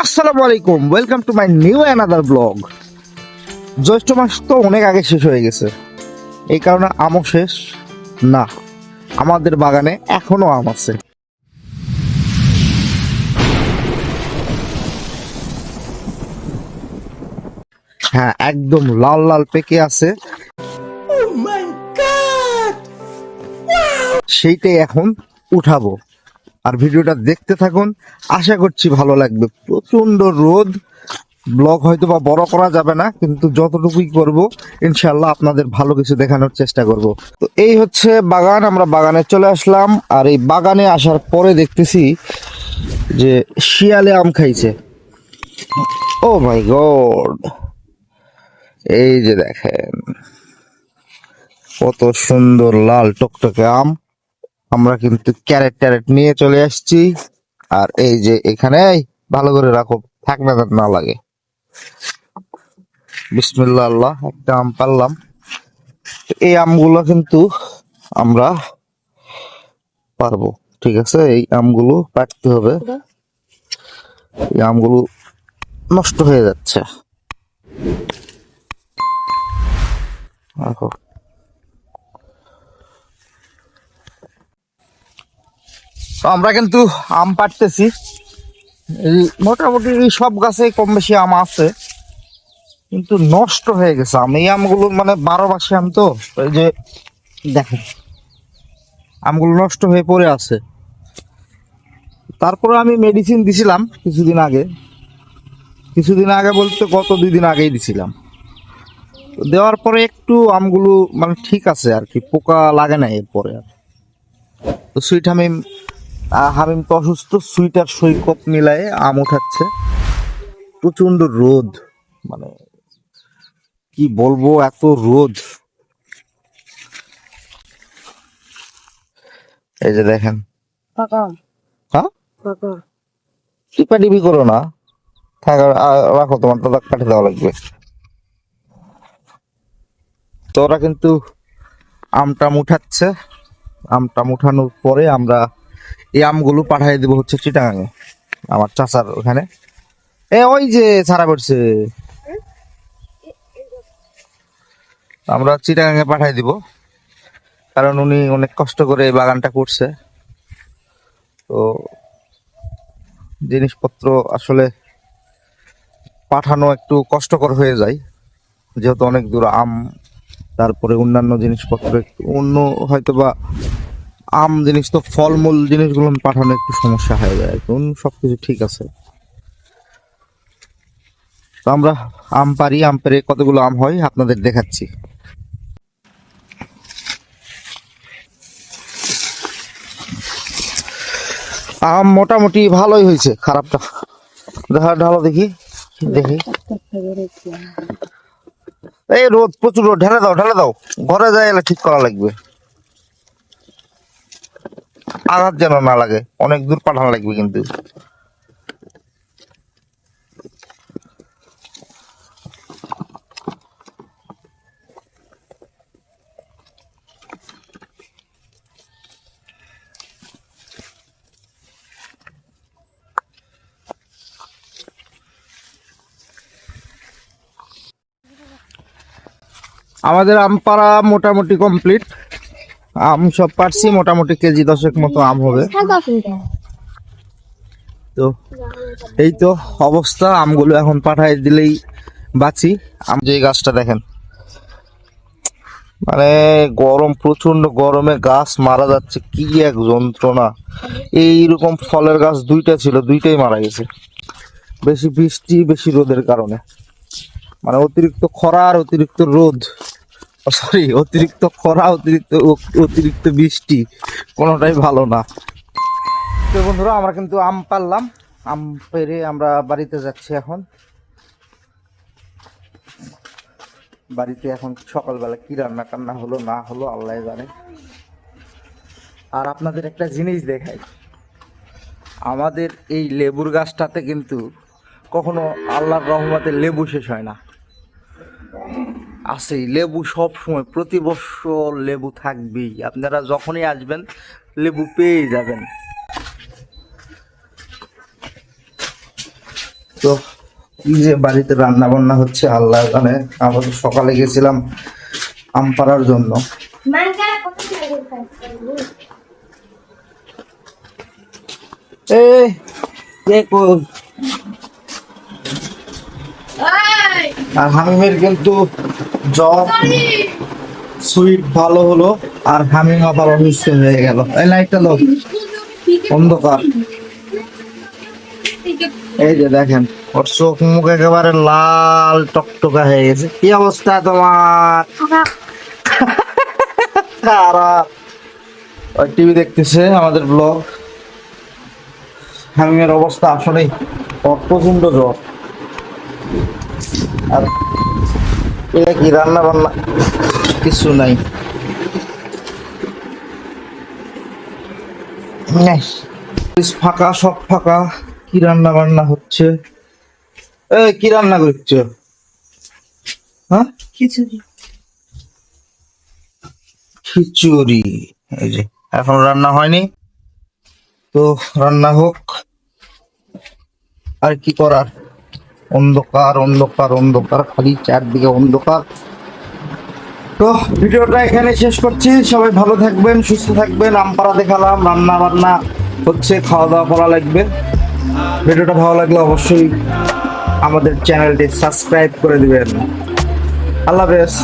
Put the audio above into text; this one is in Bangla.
আসসালামু আলাইকুম welcome to my new another blog জ্যৈষ্ঠ মাস তো অনেক আগে শেষ হয়ে গেছে। এই কারণে আমও শেষ না। আমাদের বাগানে এখনও আম আছে। হ্যাঁ একদম লাল লাল পেকে আছে। সেইটাই এখন উঠাবো। আর ভিডিওটা দেখতে থাকুন। আশা করছি ভালো লাগবে। প্রচণ্ড রোদ। ব্লগ হয়তো বা বড় করা যাবে না, কিন্তু যতটুকুই করব ইনশাল্লাহ আপনাদের ভালো কিছু দেখানোর চেষ্টা করব। তো এই হচ্ছে বাগান, আমরা বাগানে চলে আসলাম। আর এই বাগানে আসার পরে দেখতেছি যে শিয়ালে আম খাইছে। Oh my God! এই যে দেখেন, কত সুন্দর লাল টকটকে আম। আমরা কিন্তু ক্যারেট ট্যারেট নিয়ে চলে আসছি। আর এই যে এখানে ভালো করে রাখো থাক না লাগে। বিসমিল্লা আল্লাহ, একটা আম পারলাম। এই আমগুলো কিন্তু আমরা পারব, ঠিক আছে? এই আমগুলো পারতে হবে। এই আমগুলো নষ্ট হয়ে যাচ্ছে। তো আমরা কিন্তু আম পাড়তেছি। এই মোটামুটি সব গাছে কম বেশি আম আছে। কিন্তু নষ্ট হয়ে গেছে আম। এই আমগুলো মানে বারো মাসে আম তো এই যে দেখেন আমগুলো নষ্ট হয়ে পড়ে আছে। তারপরে আমি মেডিসিন দিছিলাম কিছুদিন আগে। কিছুদিন আগে বলতে গত দুই দিন আগেই দিছিলাম। দেওয়ার পরে একটু আমগুলো মানে ঠিক আছে আর কি পোকা লাগে না এরপরে আর। তো সুইট আহ, হামিম তো অসুস্থ সুইট আর সৈকত মিলায়ে আম উঠাচ্ছে। প্রচণ্ড রোদ মানে কি বলব এত রোদ। এই যে দেখেন। হ্যাঁ? টিপা টিপি করো না। থাক রাখো তোমার তো কাটে দেওয়া লাগবে। তো ওরা কিন্তু আমটা উঠাচ্ছে। আমটা উঠানোর পরে আমরা এই আমগুলো পাঠিয়ে দেবো হচ্ছে চিটাগাঙে, আমার চাচার ওখানে। এ, ওই যে ছাড়া পড়ছে। আমরা চিটাগাঙে পাঠিয়ে দিব, কারণ উনি অনেক কষ্ট করে এই বাগানটা করছে। তো জিনিসপত্র আসলে পাঠানো একটু কষ্টকর হয়ে যায়, যেহেতু অনেক দূর আম, তারপরে অন্যান্য জিনিসপত্র একটু অন্য হয়তো বা আম জিনিস তো ফলমূল জিনিসগুলো পাঠানো একটু সমস্যা হয়ে যায়। এখন সব কিছু ঠিক আছে। তো আমরা আম পারি, আম পেরে কতগুলো আম হয় আপনাদের দেখাচ্ছি। আম মোটামুটি ভালোই হয়েছে, খারাপটা। দেখা, ঢালো দেখি দেখি। এই রোদ প্রচুর রোদ ঢেলে দাও ঢেলে দাও। ঘরে যাই ঠিক করা লাগবে। আঘাত যেন না লাগে। অনেক দূর পাঠানো লাগবে কিন্তু। আমাদের আমপাড়া মোটামুটি কমপ্লিট আম সব পারছি মোটামুটি কেজি দশেক মতো আম হবে। তো এই তো অবস্থা আমগুলো এখন পাঠাই দিলেই বাঁচি। আম যে গাছটা দেখেন মানে গরম প্রচণ্ড গরমে গাছ মারা যাচ্ছে কি এক যন্ত্রণা। এইরকম ফলের গাছ দুইটা ছিল দুইটাই মারা গেছে। বেশি বৃষ্টি বেশি রোদের কারণে। মানে অতিরিক্ত খরা আর অতিরিক্ত রোদ। সরি অতিরিক্ত খরা, অতিরিক্ত অতিরিক্ত বৃষ্টি, কোনোটাই ভালো না। তো বন্ধুরা, আমরা কিন্তু আম পারলাম আম পেরে আমরা বাড়িতে যাচ্ছি এখন। বাড়িতে এখন সকালবেলা কি রান্না টান্না হলো, না হলো, আল্লাহ জানে। আর আপনাদের একটা জিনিস দেখাই। আমাদের এই লেবুর গাছটাতে কিন্তু কখনো আল্লাহর রহমতে লেবু শেষ হয় না। আছেই লেবু সব সময় প্রতি বছর লেবু থাকবেই। আপনারা যখনই আসবেন লেবু পেয়ে যাবেন। তো কি যে বাড়িতে রান্না বান্না হচ্ছে আল্লাহ জানে আমরা তো সকালে গেছিলাম আম পাড়ার জন্য. এই আর হামিমের কিন্তু জ্বর সুইট ভালো হলো আর হামিম আবার অসুস্থ হয়ে গেল। এই লাইটটা লোক অন্ধকার। এই যে দেখেন, ওর চোখ মুখ একেবারে লাল টকটকা হয়ে গেছে। কি অবস্থা তোমার? খারাপ। ওই টিভি দেখতেছে আমাদের ব্লগ। হামিমের অবস্থা আসলেই প্রচণ্ড জ্বর। আর এটা কি রান্না বান্না? কিছু নাই। ফাঁকা সব ফাঁকা। কি রান্না বান্না হচ্ছে? এই কি রান্না করছ? হ্যাঁ? খিচুড়ি। খিচুড়ি। এই যে এখন রান্না হয়নি। তো রান্না হোক। আর কি করার? অন্ধকার অন্ধকার অন্ধকার, খালি চারদিকে অন্ধকার। তো ভিডিওটা এখানে শেষ করছি। সবাই ভালো থাকবেন, সুস্থ থাকবেন। আমপাড়া দেখালাম, রান্না বান্না হচ্ছে, খাওয়া দাওয়া করা লাগবে। ভিডিওটা ভালো লাগলে অবশ্যই আমাদের চ্যানেলটি সাবস্ক্রাইব করে দিবেন। আল্লাহ হাফেজ।